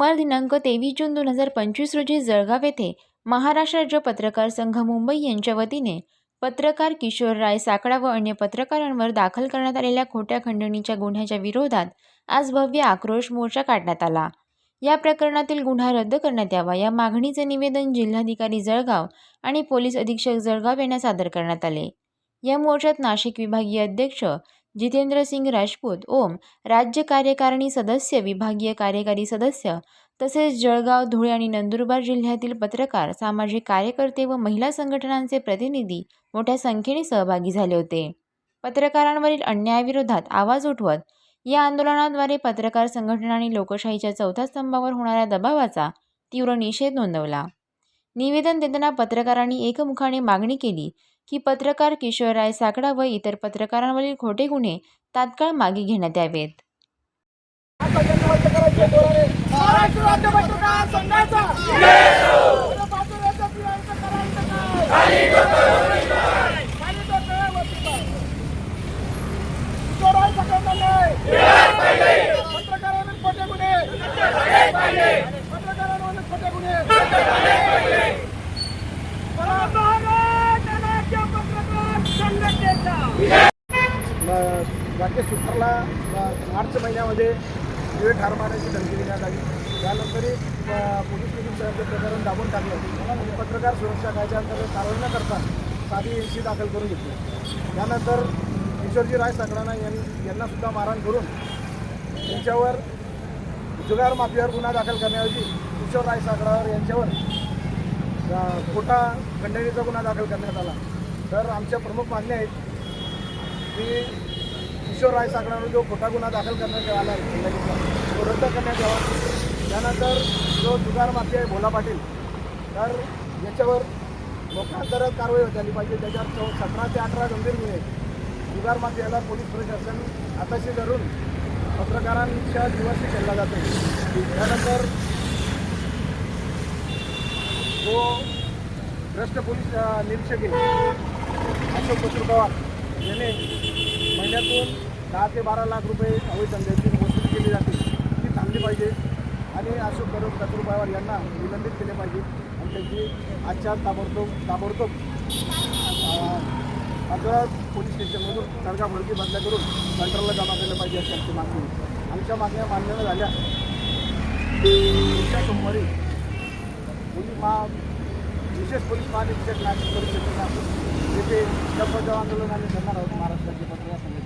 सोमवार दिनांक तेवीस जून दोन हजार पंचवीस रोजी जळगाव येथे महाराष्ट्र राज्य पत्रकार संघ मुंबई यांच्या वतीने पत्रकार किशोर राय साकडा व अन्य पत्रकारांवर दाखल करण्यात आलेल्या खोट्या खंडणीच्या गुन्ह्याच्या विरोधात आज भव्य आक्रोश मोर्चा काढण्यात आला. या प्रकरणातील गुन्हा रद्द करण्यात यावा या मागणीचे निवेदन जिल्हाधिकारी जळगाव आणि पोलीस अधीक्षक जळगाव यांना सादर करण्यात आले. या मोर्चात नाशिक विभागीय अध्यक्ष जितेंद्र सिंग राजपूत ओम राज्य कार्यकारिणी सदस्य विभागीय कार्यकारी सदस्य तसेच जळगाव धुळे आणि नंदुरबार जिल्ह्यातील पत्रकार सामाजिक कार्यकर्ते व महिला संघटनांचे प्रतिनिधी मोठ्या संख्येने सहभागी झाले होते. पत्रकारांवरील अन्यायाविरोधात आवाज उठवत या आंदोलनाद्वारे पत्रकार संघटनांनी लोकशाहीच्या चौथ्या स्तंभावर होणाऱ्या दबावाचा तीव्र निषेध नोंदवला. निवेदन देताना पत्रकारांनी एकमुखाने मागणी केली की पत्रकार किशोरराय साकडा व इतर पत्रकारांवरील खोटे गुन्हे तात्काळ मागे घेण्यात यावेत. महाराष्ट्र राज्य पत्रकार संघाचा भारतीय प्रियांका करायचं काय खाली डोकं, वरती पाय. चोराई पकडलं नाही. पत्रकारांवर खोटे गुन्हे पत्रकारांवर खोटे गुन्हे भारत राज्य पत्रकार संघटनेचा राकेश मार्च महिन्यामध्ये दिवे ठार मारण्याची धमकी देण्यात आली. त्यानंतरही पोलीस निरीक्षकांचे प्रकरण दाबून टाकले म्हणजे पत्रकार सुरक्षा कायद्याअंतर्गत कारवाई न करता साधी एनसी दाखल करून घेतली. त्यानंतर किशोरजी राय साकडाना यांनी यांनासुद्धा मारहाण करून त्यांच्यावर जुगार माफियावर गुन्हा दाखल करण्याऐवजी किशोर राय साकडावर यांच्यावर खोटा खंडणीचा गुन्हा दाखल करण्यात आला. तर आमच्या प्रमुख मागण्या आहेत की किशोर राय जो खोटा गुन्हा दाखल करण्यात आला आहे तो रद्द करण्यात यावा. त्यानंतर जो जुगार माफी आहे भोला पाटील तर याच्यावर लोकांतरच कारवाई झाली पाहिजे. त्याच्यावर चौ सतरा ते अठरा गंभीर गुन्हे आहेत. जुगार माफियाला पोलीस प्रशासन आताशी धरून पत्रकारांच्या जीवाशी खेळला जातो. त्यानंतर जो भ्रष्ट पोलीस निरीक्षक आहे अशोक पवार याने महिन्यातून दहा ते बारा लाख रुपये अवैध धंद्याची वसूल केली जाते. ती थांबली पाहिजे. आणि अशोक करून कचरू यांना निलंबित केले पाहिजे. आणि त्यांची आजच्या ताबडतोब ताबडतोब अकरा पोलीस स्टेशनमधून सरकार भरती बंद करून कंट्रोलला जमा केलं पाहिजे अशी आमची मागणी आमच्या मागण्या मान्य न झाल्या. पुढच्या सोमवारी पोलीस महा विशेष पोलीस महानिरीक्षक नाशिक परिषदेला येथे डब्बजाव आंदोलन आम्ही करणार आहोत महाराष्ट्राचे पत्रकार संघाच्या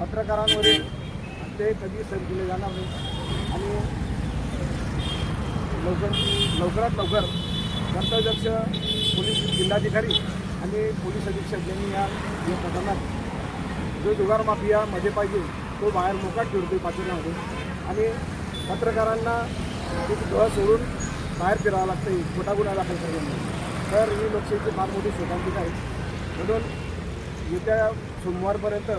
पत्रकारांवरील ते कधी सर केले जाणार नाही आणि लवकर लवकरात लवकर कर्तव्यक्ष पोलीस जिल्हाधिकारी आणि पोलीस अधीक्षक यांनी या या प्रकरणात जो जुगार माफिया मध्ये पाहिजे तो बाहेर मोकाट ठेवतो पाचोऱ्यामध्ये. आणि पत्रकारांना एक डोळा सोडून बाहेर फिरावं लागतं खोटा गुन्हा दाखल करण्यामध्ये तर ही लोकशाहीची फार मोठी शोधांतिका आहे. म्हणून येत्या सोमवारपर्यंत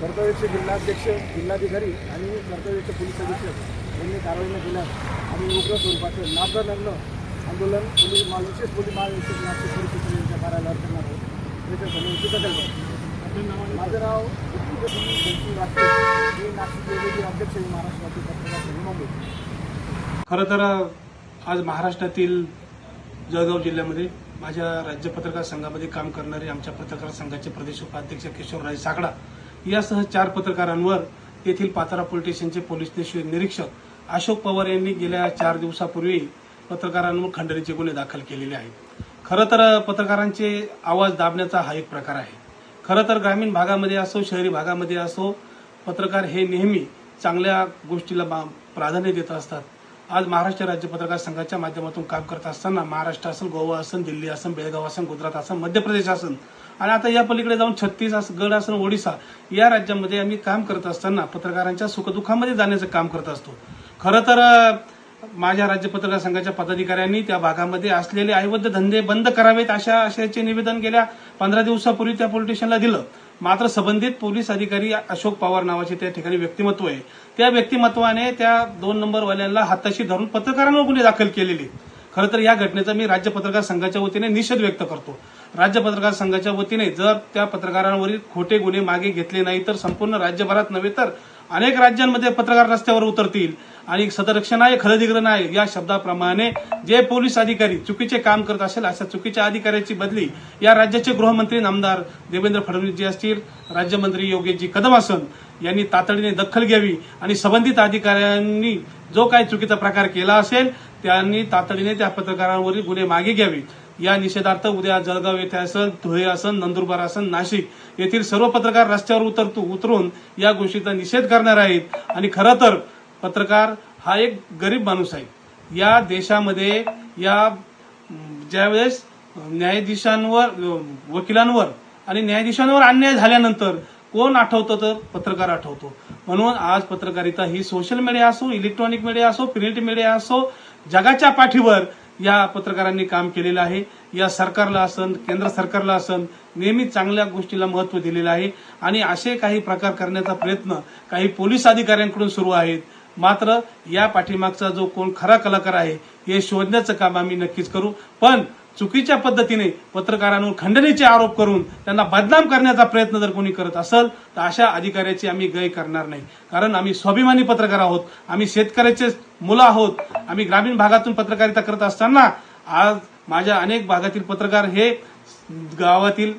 कर्तव्याचे जिल्हाध्यक्ष जिल्हाधिकारी आणि कर्तव्याचे पोलीस अधीक्षक यांनी कारवाई केल्यास आम्ही उग्र स्वरूपाचं नागनग्न आंदोलन पोलीस महा विशेष पोलीस महाविशेष नाशिक पोलीस स्टेशन यांच्या कार्यालयावर करणार आहोत. त्याच्या समोरची दखल करतो माझं नाव जयसिंग राजपूत मी नाशिक जिल्ह्याचे अध्यक्ष आहे महाराष्ट्रातील पत्रकार संघ मुंबई खरं तर आज महाराष्ट्रातील जळगाव जिल्ह्यामध्ये माझ्या राज्य पत्रकार संघामध्ये काम करणारे आमच्या पत्रकार संघाचे प्रदेश उपाध्यक्ष किशोरराज साकडा यासह चार पत्रकारांवर येथील पातारा पोलीस स्टेशनचे पोलीस निरीक्षक अशोक पवार यांनी गेल्या चार दिवसापूर्वी पत्रकारांवर खंडणीचे गुन्हे दाखल केलेले आहेत. खरं तर पत्रकारांचे आवाज दाबण्याचा हा एक प्रकार आहे. खरं तर ग्रामीण भागामध्ये असो शहरी भागामध्ये असो पत्रकार हे नेहमी चांगल्या गोष्टीला बा- प्राधान्य देत असतात. आज महाराष्ट्र राज्य पत्रकार संघाच्या माध्यमातून काम करत असताना महाराष्ट्र असेल गोवा असेल दिल्ली असेल बेळगाव असेल गुजरात असेल मध्य प्रदेश असेल आणि आता या पलीकडे जाऊन छत्तीस असं गड असेल ओडिसा या राज्यामध्ये आम्ही काम करत असताना पत्रकारांच्या सुखदुःखामध्ये जाण्याचं काम करत असतो. खरं तर माझ्या राज्य पत्रकार संघाच्या पदाधिकाऱ्यांनी त्या भागामध्ये असलेले आयबद्ध धंदे बंद करावेत अशा आशयाचे निवेदन गेल्या पंधरा दिवसापूर्वी त्या पोलिटिशियनला दिलं. मात्र संबंधित पोलीस अधिकारी अशोक पवार नावाचे त्या ठिकाणी व्यक्तिमत्व आहे. त्या व्यक्तिमत्वाने त्या दोन नंबरवाल्यांना हाताशी धरून पत्रकारांवर गुन्हे दाखल केलेले खरं तर या घटनेचा मी राज्य पत्रकार संघाच्या वतीने निषेध व्यक्त करतो. राज्य पत्रकार संघाच्या वतीने जर त्या पत्रकारांवरील खोटे गुन्हे मागे घेतले नाही तर संपूर्ण राज्यभरात नव्हे तर अनेक राज्यांमध्ये पत्रकार रस्त्यावर उतरतील. आणि सदरक्षण आहे खरेदीकरण आहे या शब्दाप्रमाणे जे पोलीस अधिकारी चुकीचे काम करत असेल अशा चुकीच्या अधिकाऱ्याची बदली या राज्याचे गृहमंत्री नामदार देवेंद्र फडणवीस जी असतील राज्यमंत्री योगेशजी कदम असन यांनी तातडीने दखल घ्यावी आणि संबंधित अधिकाऱ्यांनी जो काही चुकीचा प्रकार केला असेल त्यांनी तातडीने त्या पत्रकारांवरील गुन्हे मागे घ्यावे या निषेधार्थ उद्या जळगाव येथे असन धुळे असन नंदुरबार असन नाशिक येथील सर्व पत्रकार रस्त्यावर उतरतो उतरून या गोष्टीचा निषेध करणार आहेत. आणि खरं तर पत्रकार हा एक गरीब माणूस आहे. या देशामध्ये या ज्यावेळेस न्यायाधीशांवर वकिलांवर आणि न्यायाधीशांवर अन्याय झाल्यानंतर कोण आठवतं तर पत्रकार आठवतो. म्हणून आज पत्रकारिता ही सोशल मीडिया असो इलेक्ट्रॉनिक मीडिया असो प्रिंट मीडिया असो जगाच्या पाठीवर या पत्रकारांनी काम केलेलं आहे. या सरकारला असन केंद्र सरकारला असन नेहमी चांगल्या गोष्टीला महत्त्व दिलेलं आहे. आणि असे काही प्रकार करण्याचा प्रयत्न काही पोलीस अधिकाऱ्यांकडून सुरू आहेत. मात्र या पाठीमागचा जो कोण खरा कलाकार आहे हे शोधण्याचं काम आम्ही नक्कीच करू. पण चुकीच्या पद्धतीने पत्रकारांवर खंडणीचे आरोप करून त्यांना बदनाम करण्याचा प्रयत्न जर कोणी करत असेल तर अशा अधिकाऱ्याची आम्ही गय करणार नाही. कारण आम्ही स्वाभिमानी पत्रकार आहोत आम्ही शेतकऱ्याचे मुलं आहोत आम्ही ग्रामीण भागातून पत्रकारिता करत असताना आज माझ्या अनेक भागातील पत्रकार हे गावातील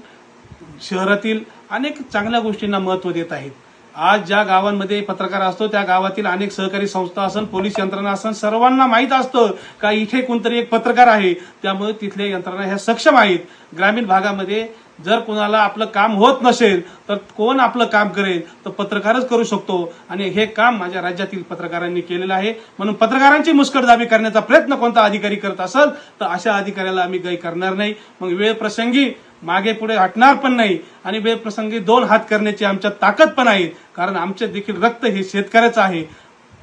शहरातील अनेक चांगल्या गोष्टींना महत्त्व देत आहेत. आज ज्या गावांमध्ये पत्रकार असतो त्या गावातील अनेक सहकारी संस्था असन पोलीस यंत्रणा असन सर्वांना माहीत असतं का इथे कोणतरी एक पत्रकार आहे. त्यामुळे तिथल्या यंत्रणा ह्या सक्षम आहेत. ग्रामीण भागामध्ये जर कोणाला आपलं काम होत नसेल तर कोण आपलं काम करेल तर पत्रकारच करू शकतो. आणि हे काम माझ्या राज्यातील पत्रकारांनी केलेलं आहे. म्हणून पत्रकारांची मुस्कटदाबी करण्याचा प्रयत्न कोणता अधिकारी करत असेल तर अशा अधिकाऱ्याला आम्ही गय करणार नाही. मग वेळ प्रसंगी मागे पुढे हटणार पण नाही आणि बेप्रसंगी दोन हात करण्याची आमच्यात ताकद पण आहे. कारण आमचे देखील रक्त हे शेतकऱ्याचं आहे.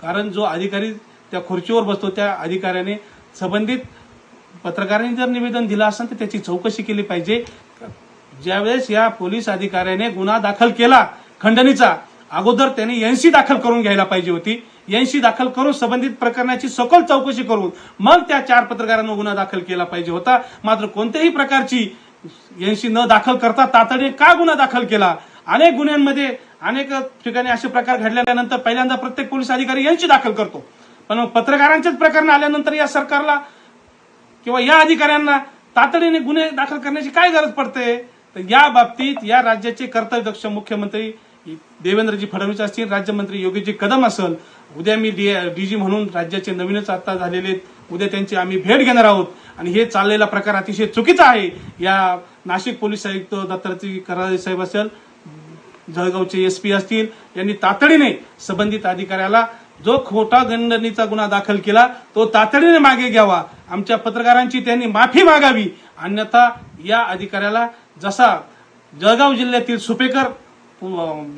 कारण जो अधिकारी त्या खुर्चीवर बसतो त्या अधिकाऱ्याने संबंधित पत्रकारांनी जर निवेदन दिलं असेल तर त्याची चौकशी केली पाहिजे. ज्यावेळेस या पोलीस अधिकाऱ्याने गुन्हा दाखल केला खंडणीचा अगोदर त्याने एनसी दाखल करून घ्यायला पाहिजे होती. एनसी दाखल करून संबंधित प्रकरणाची सखोल चौकशी करून मग त्या चार पत्रकारांना गुन्हा दाखल केला पाहिजे होता. मात्र कोणत्याही प्रकारची एनसी न दाखल करता तातडीने का गुन्हा दाखल केला? अनेक गुन्ह्यांमध्ये अनेक ठिकाणी असे प्रकार घडल्यानंतर पहिल्यांदा प्रत्येक पोलीस अधिकारी यांची दाखल करतो. पण पत्रकारांच्याच पत्रकारांचेच प्रकरण आल्यानंतर या सरकारला किंवा या अधिकाऱ्यांना तातडीने गुन्हे दाखल करण्याची काय गरज पडते? तर या बाबतीत या राज्याचे कर्तव्यदक्ष मुख्यमंत्री देवेंद्रजी फडणवीस असतील राज्यमंत्री योगीजी कदम असेल. उद्या मी डीजी म्हणून राज्याचे नवीनच आता झालेले आहेत. उद्या त्यांची आम्ही भेट घेणार आहोत. आणि हे चाललेला प्रकार अतिशय चुकीचा आहे. या नाशिक पोलीस आयुक्त दत्तात्रय कराळे साहेब असेल जळगावचे एस पी असतील यांनी तातडीने संबंधित अधिकाऱ्याला जो खोटा गंडणीचा गुन्हा दाखल केला तो तातडीने मागे घ्यावा. आमच्या पत्रकारांची त्यांनी माफी मागावी. अन्यथा या अधिकाऱ्याला जसा जळगाव जिल्ह्यातील सुपेकर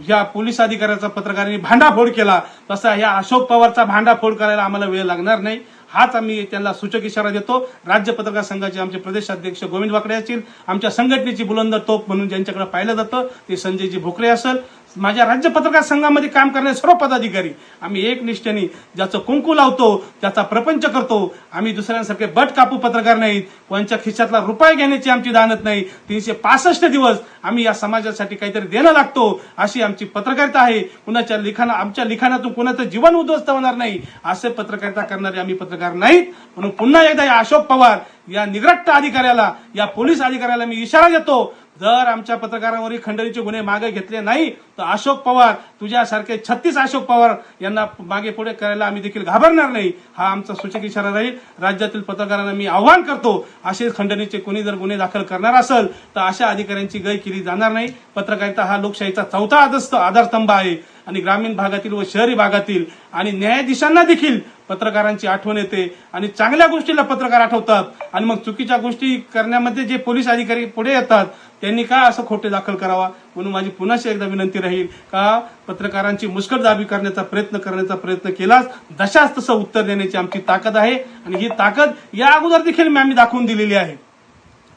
या पोलीस अधिकाऱ्याचा पत्रकारांनी भांडाफोड केला तसा या अशोक पवारचा भांडाफोड करायला आम्हाला वेळ लागणार नाही. हाच आम्ही त्यांना सूचक इशारा देतो. राज्य पत्रकार संघाचे आमचे प्रदेशाध्यक्ष गोविंद वाकडे असतील आमच्या संघटनेची बुलंद तोप म्हणून ज्यांच्याकडे पाहिलं जातं ते संजयजी भोकरे असेल. माझ्या राज्य पत्रकार संघामध्ये काम करणारे सर्व पदाधिकारी आम्ही एक निष्ठेने ज्याचं कुंकू लावतो त्याचा प्रपंच करतो. आम्ही दुसऱ्यांसारखे बट कापू पत्रकार नाहीत. कोणच्या खिशातला रुपये घेण्याची आमची दानत नाही. तीनशे पासष्ट दिवस आम्ही या समाजासाठी काहीतरी देणं लागतो अशी आमची पत्रकारिता आहे. कुणाच्या लिखाणा आमच्या लिखाणातून कुणाचं जीवन उद्ध्वस्त होणार नाही असे पत्रकारिता करणारे आम्ही पत्रकार नाहीत. म्हणून पुन्हा एकदा या अशोक पवार या निग्रट्ट अधिकाऱ्याला या पोलीस अधिकाऱ्याला मी इशारा देतो. जर आमच्या पत्रकारांवरील खंडणीचे गुन्हे मागे घेतले नाही तर अशोक पवार तुझ्यासारखे छत्तीस अशोक पवार यांना मागे पुढे करायला आम्ही देखील घाबरणार नाही. हा आमचा सूचक इशारा राहील. राज्यातील पत्रकारांना मी आव्हान करतो असे खंडणीचे कोणी जर गुन्हे दाखल करणार असेल तर अशा अधिकाऱ्यांची गय केली जाणार नाही. पत्रकारिता हा लोकशाहीचा चौथा आदर्श आधारस्तंभ आहे. आणि ग्रामीण भागातील व शहरी भागातील आणि न्यायाधीशांना देखील पत्रकारांची आठवण येते आणि चांगल्या गोष्टीला पत्रकार आठवतात. आणि मग चुकीच्या गोष्टी करण्यामध्ये जे पोलीस अधिकारी पुढे येतात त्यांनी का असं खोटे दाखल करावा? म्हणून माझी पुन्हा एकदा विनंती राहील का पत्रकारांची मुस्कटदाबी करण्याचा प्रयत्न करण्याचा प्रयत्न केलाच दशास तसं उत्तर देण्याची आमची ताकद आहे. आणि ही ताकद या अगोदर देखील आम्ही दाखवून दिलेली आहे.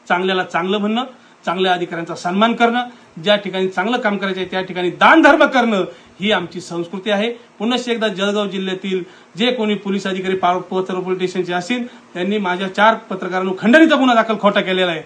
चांगल्याला चांगलं म्हणणं चांगल्या अधिकाऱ्यांचा सन्मान करणं ज्या ठिकाणी चांगलं काम करायचं आहे त्या ठिकाणी दानधर्म करणं ही आमची संस्कृती आहे. पुनश्च एकदा जळगाव जिल्ह्यातील जे कोणी पोलीस अधिकारी पा- पोलीस स्टेशनचे असतील त्यांनी माझ्या चार पत्रकारांवर खंडणीचा गुन्हा दाखल खोटा केलेला आहे.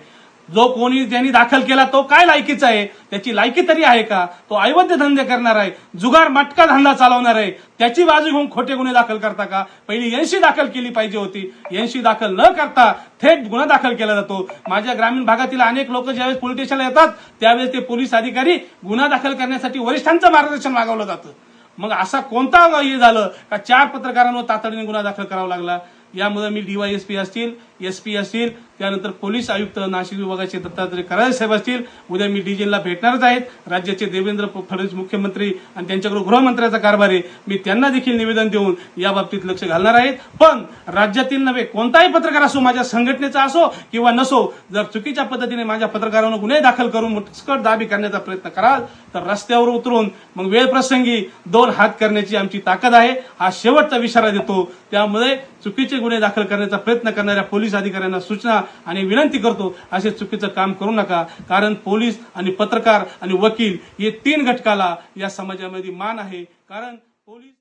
जो कोणी ज्यांनी दाखल केला तो काय लायकीचा आहे? त्याची लायकी तरी आहे का? तो ऐवध्य धंदे करणार आहे जुगार मटका धंदा चालवणार आहे त्याची बाजू घेऊन खोटे गुन्हे दाखल करता का? पहिली एनशी दाखल केली पाहिजे होती. एनशी दाखल न करता थेट गुन्हा दाखल केला जातो. माझ्या ग्रामीण भागातील अनेक लोक ज्यावेळेस पोलीस स्टेशनला येतात त्यावेळेस ते पोलीस अधिकारी गुन्हा दाखल करण्यासाठी वरिष्ठांचं मार्गदर्शन मागवलं जातं. मग असा कोणता हे झालं का चार पत्रकारांवर तातडीने गुन्हा दाखल करावा लागला? यामध्ये मी डीवायएसपी असतील एसपी असतील त्यानंतर पोलीस आयुक्त नाशिक विभागाचे दत्तात्रय कराळे साहेब असतील उद्या मी डीजेला भेटणारच आहेत राज्याचे देवेंद्र फडणवीस मुख्यमंत्री आणि त्यांच्याकडे गृहमंत्र्याचा कारभार आहे. मी त्यांना देखील निवेदन देऊन या बाबतीत लक्ष घालणार आहेत पण राज्यातील नव्हे कोणताही पत्रकार असो माझ्या संघटनेचा असो किंवा नसो जर चुकीच्या पद्धतीने माझ्या पत्रकारांना गुन्हे दाखल करून मुटस्कट दाबी करण्याचा प्रयत्न कराल तर रस्त्यावर उतरून मग वेळ प्रसंगी दोन हात करण्याची आमची ताकद आहे. हा शेवटचा इशारा देतो. त्यामुळे चुकीचे गुन्हे दाखल करण्याचा प्रयत्न करणाऱ्या पोलीस पोलीस अधिकाऱ्यांना सूचना आणि विनंती करतो असे चुकीचं काम करू नका. कारण पोलीस आणि पत्रकार आणि वकील हे तीन घटकाला या समाजामध्ये मान आहे. कारण पोलीस